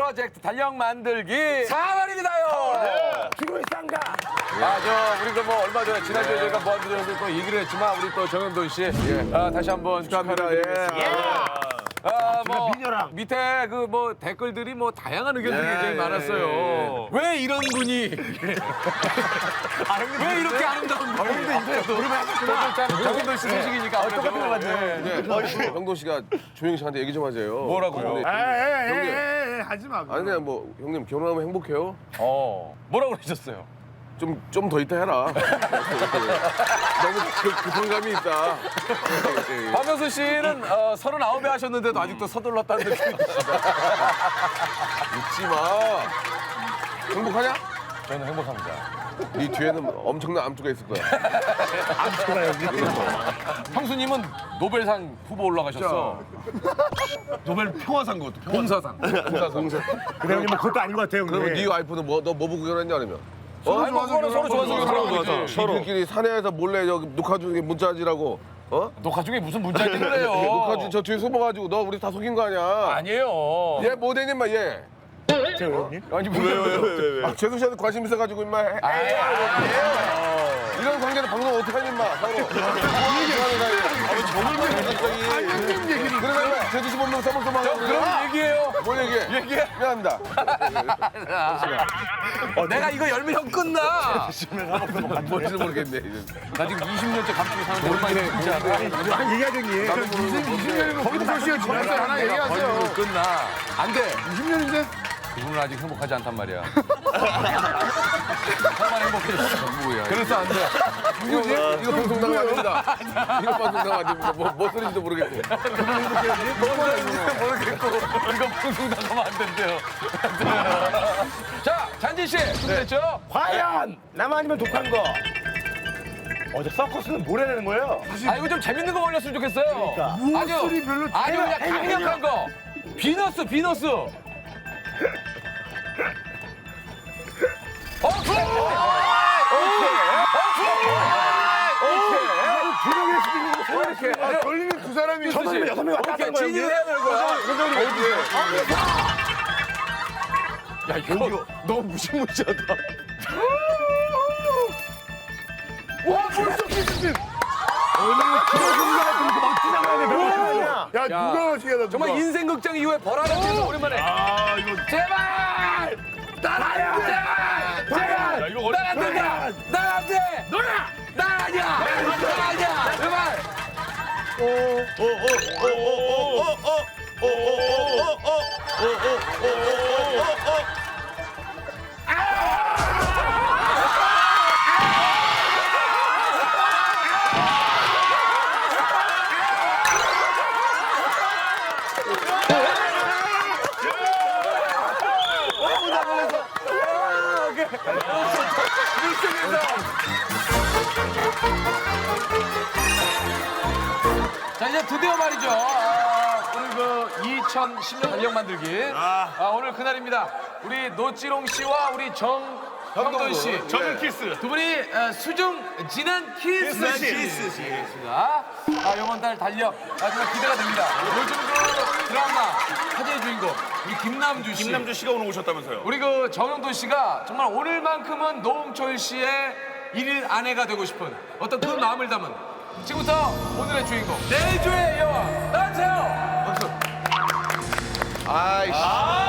프로젝트 달력 만들기 4월입니다요. 기로의 쌍가. 아, 저 우리 그뭐 얼마 전에 지난주에 저희가 무한도전에서 또 얘기를 했지만 우리 또 정현돈 씨 아, 다시 한번 축하드립니다. 아, 뭐 미녀랑. 밑에 그 뭐 댓글들이 뭐 다양한 의견들이 굉장히 많았어요. 왜 이런 분이 왜 이렇게 아름다운 분이 정현돈 씨 소식이니까 아무래도 똑같은 같네. 네, 네. 형돈 씨가 조영희 씨한테 얘기 좀 하세요. 뭐라고요? 형님, 에에에 에 하지 마. 아니 그냥 뭐 형님 결혼하면 행복해요? 어, 뭐라고 그러셨어요? 좀 좀더 있다 해라. 너무 급, 급한 감이 있다. 예, 예. 박명수 씨는 어, 39배 하셨는데도 아직도 서둘렀다는 느낌이 웃지 마. 행복하냐? 저는 행복합니다. 네 뒤에는 엄청난 암투가 있을 거야. 형수님은 노벨상 후보 올라가셨어. 노벨 평화상 것도 평화. 봉사상. 공사. 근데 형님 뭐 그것도 아닌 것 같아요. 그러면 네. 와이프는 뭐 너 뭐 보고 결혼했냐 그러면? 어? 아니, 뭐 그거는 서로 좋아서 서로 좋아서. 서로끼리 사내에서 몰래 여기 녹화 중에 문자지라고 어? 녹화 중에 무슨 문자를 그래요? 녹화 중저 뒤에 숨어가지고 너 우리 다 속인 거 아니야? 아니에요. 얘마 얘. 제가 형님. 아니 왜요? 아, 재수 씨한테 관심 있어가지고 임마 해- 아니에요. 이런 관계는 방송 어떻게 하니 임마 서로 뭐 사이에 저걸 왜 얘기를 그러면 임마 재수 씨 보면 써먹써먹 하고 그런 얘기예요. 뭘 얘기해? 얘기해. 미안합니다 내가 이거 열면 형 끝나. 뭔지는 모르겠네. 나 지금 20년째 감쪽에 사는데 얼마나 진짜. 형님. 나도 모르고 20년이면 거기도 설시가 지났어 하나 얘기하세요. 끝나. 안 돼. 20년인데? 그분은 아직 행복하지 않단 말이야. 형만 행복해졌어. 뭐야. 그래서 안 돼. 이거, 이거 방송 나가면 안 됩니다 이거 방송 나가면 안 됩니다 뭐, 뭐 소리인지도 모르겠고 모르겠고 이거 방송 나가면 안 된대요. 자, 잔진 씨 준비됐죠? 과연 나만 아니면 독한 거. 어제 서커스는 뭘 해내는 거예요? 아 이거 좀 재밌는 거 올렸으면 좋겠어요. 그러니까. 아주 아주 그냥 강력한 거. 비너스 비너스. 아, 걸리면 두 사람이 그렇지. 저는 여섯 명 왔다 오케이. 갔다 진이 거예요. 해야 되는 거야. 야 이거 너무 무시무시하다. 와 벌써 키스 야 누가 하다 정말 인생 극장 이후에 벌하는 오랜만에. 아 이거 제발! 나야! 제발! 제발! 야, 이거 어려- 난안 된다! 난안 돼! 너야! 나 아니야! 나 아니야! 제발! 자, 이제 드디어 말이죠. 아, 오늘 그 2010년 달력 만들기. 아, 오늘 그날입니다. 우리 노찌롱 씨와 우리 정형돈 씨. 저는 키스. 두 분이 어, 수중 진한 키스 키스 가 아, 이번 달 달력 아, 정말 기대가 됩니다. 요즘 그 드라마 화제의 주인공 우리 김남주 씨. 김남주 씨가 오늘 오셨다면서요? 우리 그 정영돈 씨가 정말 오늘만큼은 노홍철 씨의 일일 아내가 되고 싶은 어떤 그 마음을 담은 지금부터 오늘의 주인공 내주의 여왕 나세요. 박수. 아이씨 아이씨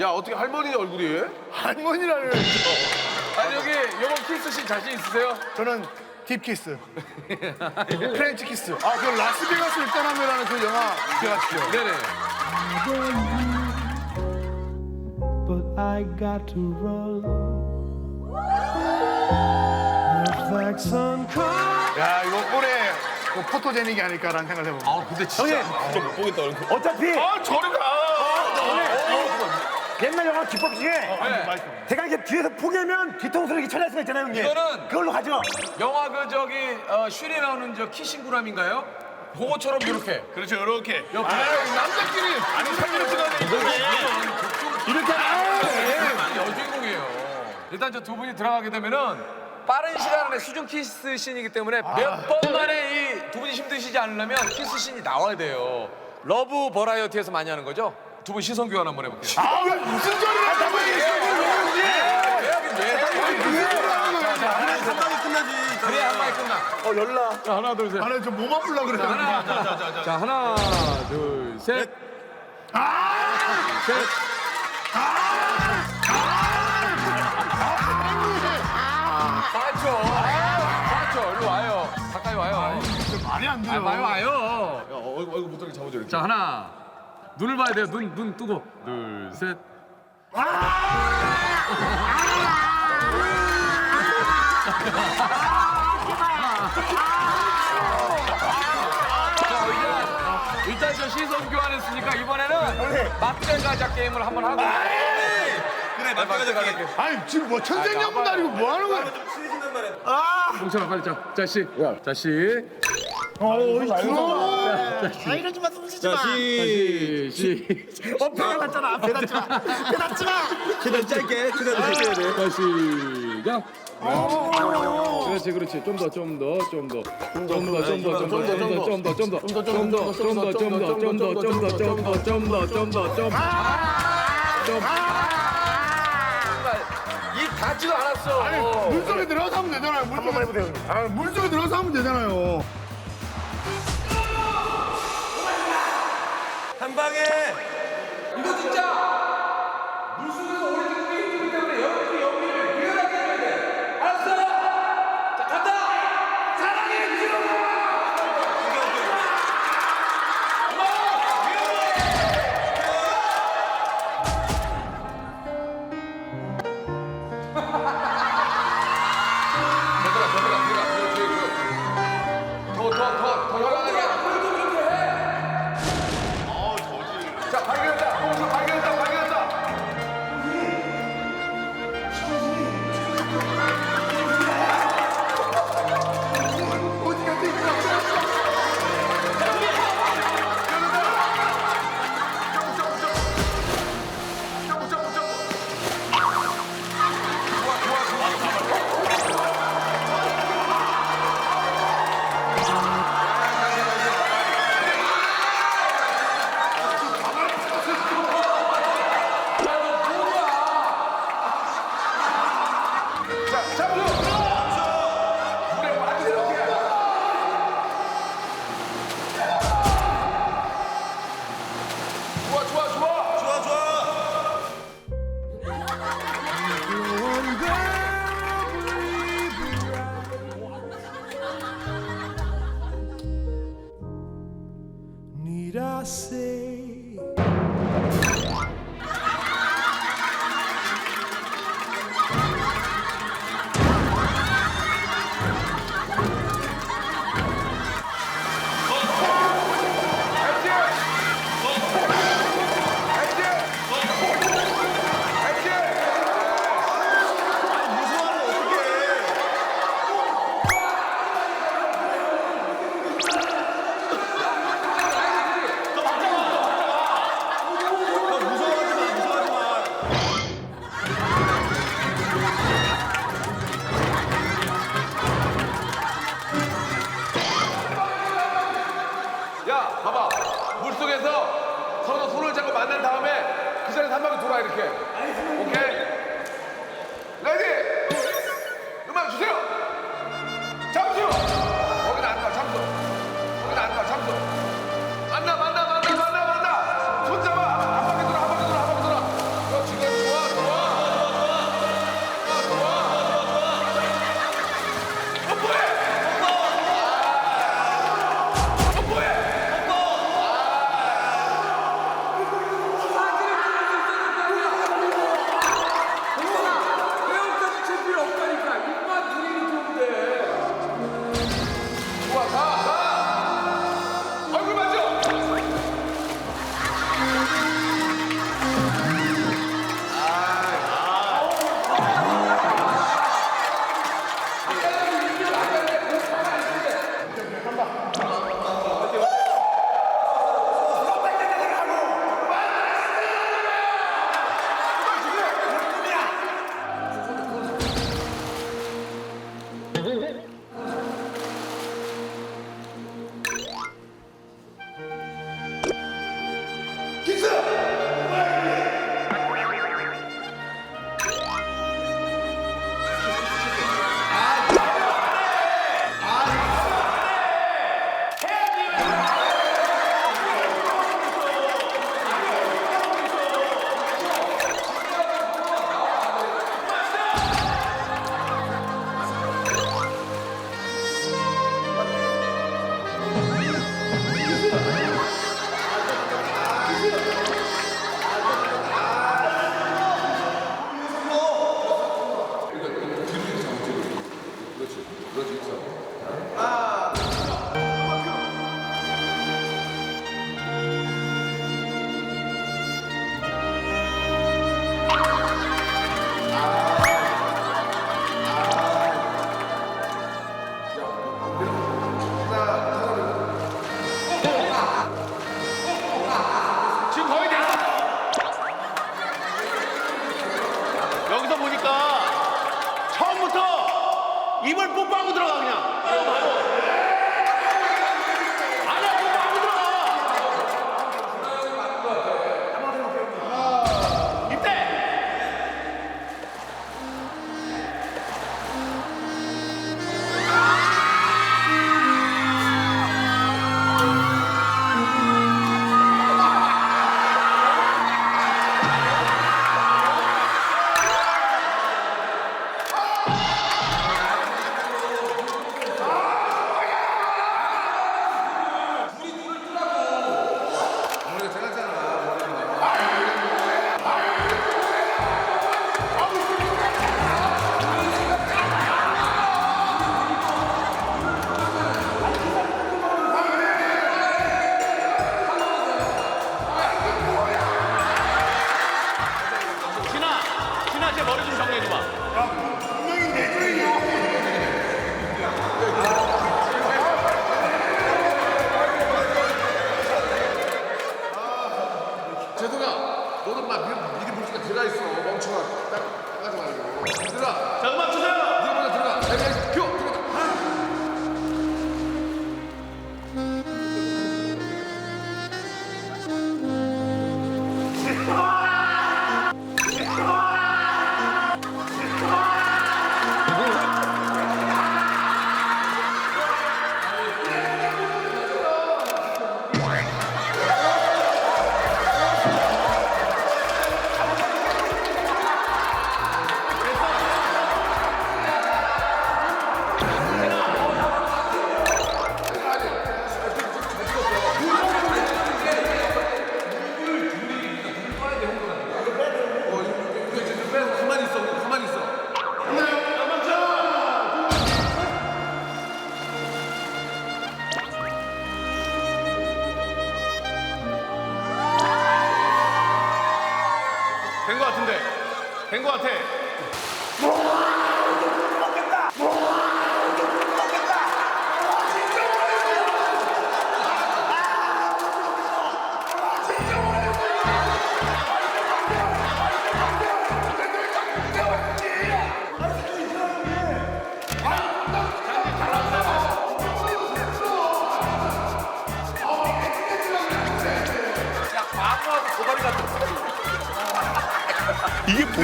야 어떻게 할머니 얼굴이 할머니라는 아니 여기 요번 키스 씬 자신 있으세요? 저는 딥키스 프렌치 키스 아 그 라스베가스 일단하면라는 그 영화 기억하시죠? 네네. but I got to run. Like sun comes. 야 이거 올해 그 포토제닉이 아닐까라는 생각을 해봅니다 아 근데 진짜 진짜 못 보겠다. 어차피 아 저리 가. 옛날 영화 기법 중에 네. 제가 이렇게 뒤에서 포개면 뒤통수를 이렇게 쳐낼 수가 있잖아요, 형님. 이거는- 그걸로 가죠. 영화 그 저기 어, 슈리 나오는 저 키싱구람인가요? 그거처럼 이렇게. 그렇죠, 이렇게. 야, 남자끼리 아니, 사진을 찍어야 되는데. 이렇게 아, 여주인공이에요. 일단 저 두 분이 들어가게 되면은 빠른 시간 안에 수중 키스 씬이기 때문에 몇 번 만에 이 두 분이 힘드시지 않으려면 키스 씬이 나와야 돼요. 러브 버라이어티에서 많이 하는 거죠? 두 분 시선 교환 한번 해볼게요. 아, 왜 무슨 소리를 하고 계시는 왜 하긴 왜 해? 한 방에 끝나지. 그래 한 방에 끝나. 어, 열나. 자 하나 둘 셋. 아니, 저몸 아플라 그래. 하나 자 하나 둘 셋. 셋. 맞죠. 맞죠. 일로 와요. 가까이 와요. 말이 안 아, 돼요. 와요 와요. 얼굴, 얼굴 못 들게 잡아줘, 이렇게. 자 하나 눈을 봐야 돼요. 눈 눈 뜨고. 둘 셋. 자, 일단, 일단 저 시선 교환했으니까 이번에는 맞대 가자 게임을 한번 하고. 그래, 맞게 가자. 게임. 아니, 지금 뭐 천생연분 아니고 뭐 하는 거야? 동철아 빨리 자, 자 씨, 자 씨, 어, 주워. 자, 시, 시. 어, 배가 났잖아. 배 났잖아. 배 났잖아. 최대한 짧게, 최대한 짧게 해야 돼. 자 시작. 그렇지 그렇지 좀 더 좀 더 좀 더 좀 더 좀 더 좀 더 좀 더 좀 더 좀 더 좀 더 좀 더 좀 더 좀 더 좀 더 좀 더 좀 더 좀 더 좀 더 좀더 닿지도 않았어. 아니, 물속에 들어가서 하면 되잖아요. 물속에. 아, 들어가서 하면 되잖아요. 방에. 이거 진짜 Need I say?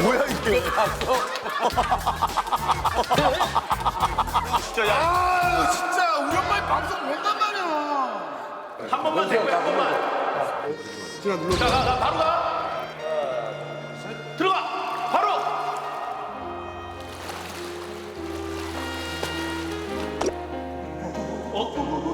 뭐야 이게? 진짜 야. 아 진짜 우리 엄마 방송 못단 말이야. 한 번만 내 거야, 한 번만. 제가 눌러. 자, 가, 가, 바로 가. 들어가. 어?